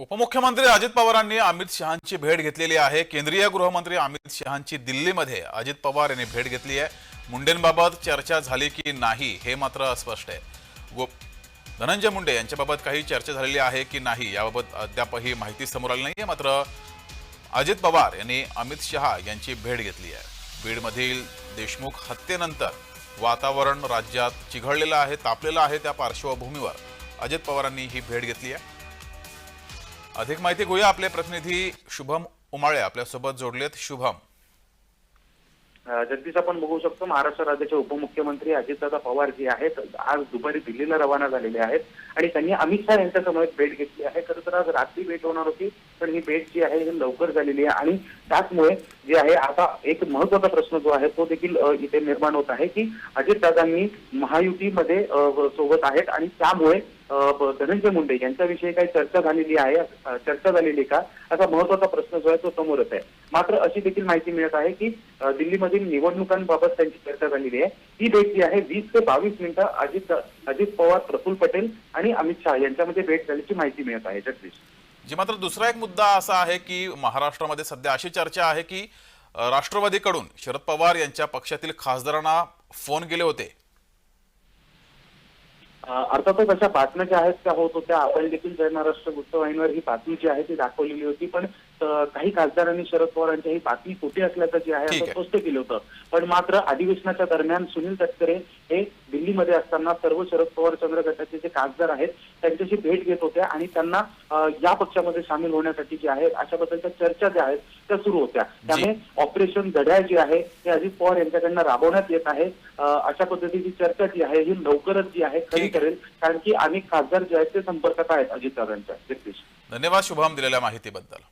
उपमुख्यमंत्री अजित पवारांनी अमित शहांची भेट घेतलेली आहे. केंद्रीय गृहमंत्री अमित शहांची दिल्लीमध्ये अजित पवार यांनी भेट घेतली आहे. मुंडेंबाबत चर्चा झाली की नाही हे मात्र अस्पष्ट आहे. गो धनंजय मुंडे यांच्याबाबत काही चर्चा झालेली आहे की नाही याबाबत अद्यापही माहिती समोर आली नाही मात्र अजित पवार यांनी अमित शहा यांची भेट घेतली आहे. बीडमधील देशमुख हत्येनंतर वातावरण राज्यात चिघळलेलं आहे तापलेलं आहे त्या पार्श्वभूमीवर. अजित पवारांनी ही भेट घेतली आहे. अधिक माहिती घेऊया आपले प्रतिनिधी शुभम उमाळे आपल्यासोबत जोडलेत. शुभम. जगदीश आपण बघू शकतो महाराष्ट्र राज्याचे उपमुख्यमंत्री अजितदादा पवार जे आहेत आज दुपारी दिल्लीला रवाना झालेले आहेत. आणि त्यांनी अमित शहा यांच्यासमोर भेट घेतली आहे. खरं तर आज रात्री भेट होणार होती. पण ही भेट जी आहे ही लवकर झालेली आहे आणि त्याचमुळे जे आहे आता एक महत्त्वाचा प्रश्न जो आहे तो देखील इथे निर्माण होत आहे की अजितदादांनी महायुतीमध्ये सोबत आहेत आणि त्यामुळे धनंजय मुंडे यांच्याविषयी काही चर्चा झालेली आहे चर्चा झालेली का? असा महत्त्वाचा प्रश्न जो आहे तो समोरच आहे. मात्र अशी देखील माहिती मिळत आहे की दिल्लीमधील निवडणुकांबाबत त्यांची चर्चा झालेली आहे. ही भेट जी आहे वीस ते बावीस मिनिटं अजित अजित पवार प्रफुल्ल पटेल आणि अमित शहा यांच्यामध्ये भेट झाल्याची माहिती मिळत आहे. जगदीश. जी मात्र दुसरा एक मुद्दा असा आहे की महाराष्ट्रामध्ये सध्या अशी चर्चा आहे की राष्ट्रवादीकडून शरद पवार यांच्या पक्षातील खासदारांना फोन गेले होते. अर्थातच अशा बातम्या ज्या आहेत त्या होत होत्या. आपण देखील जय महाराष्ट्र वृत्तवाहिनीवर ही बातमी जी आहे ती दाखवलेली होती. पण काही खासदारांनी शरद पवारांच्या ही बातमी खोटी असल्याचं जे आहे असं. स्पष्ट केलं होतं. पण मात्र अधिवेशनाच्या दरम्यान सुनील तटकरे हे दिल्लीमध्ये असताना सर्व शरद पवार चंद्र गटाचे जे खासदार आहेत त्यांच्याशी भेट घेत होत्या आणि त्यांना या पक्षामध्ये सामील होण्यासाठी जे आहे अशा बद्दलच्या चर्चा ज्या आहेत त्या सुरू होत्या. त्यामुळे ऑपरेशन घड्याळ जे आहे ते अजित पवार यांच्याकडनं राबवण्यात येत आहे. अशा पद्धतीची चर्चा जी आहे ही लवकरच जी आहे खरी आहे. करेल कारण की अनेक खासदार जे आहेत ते संपर्कात आहेत अजितदादांच्या जगदीश. धन्यवाद शुभम दिलेल्या माहितीबद्दल.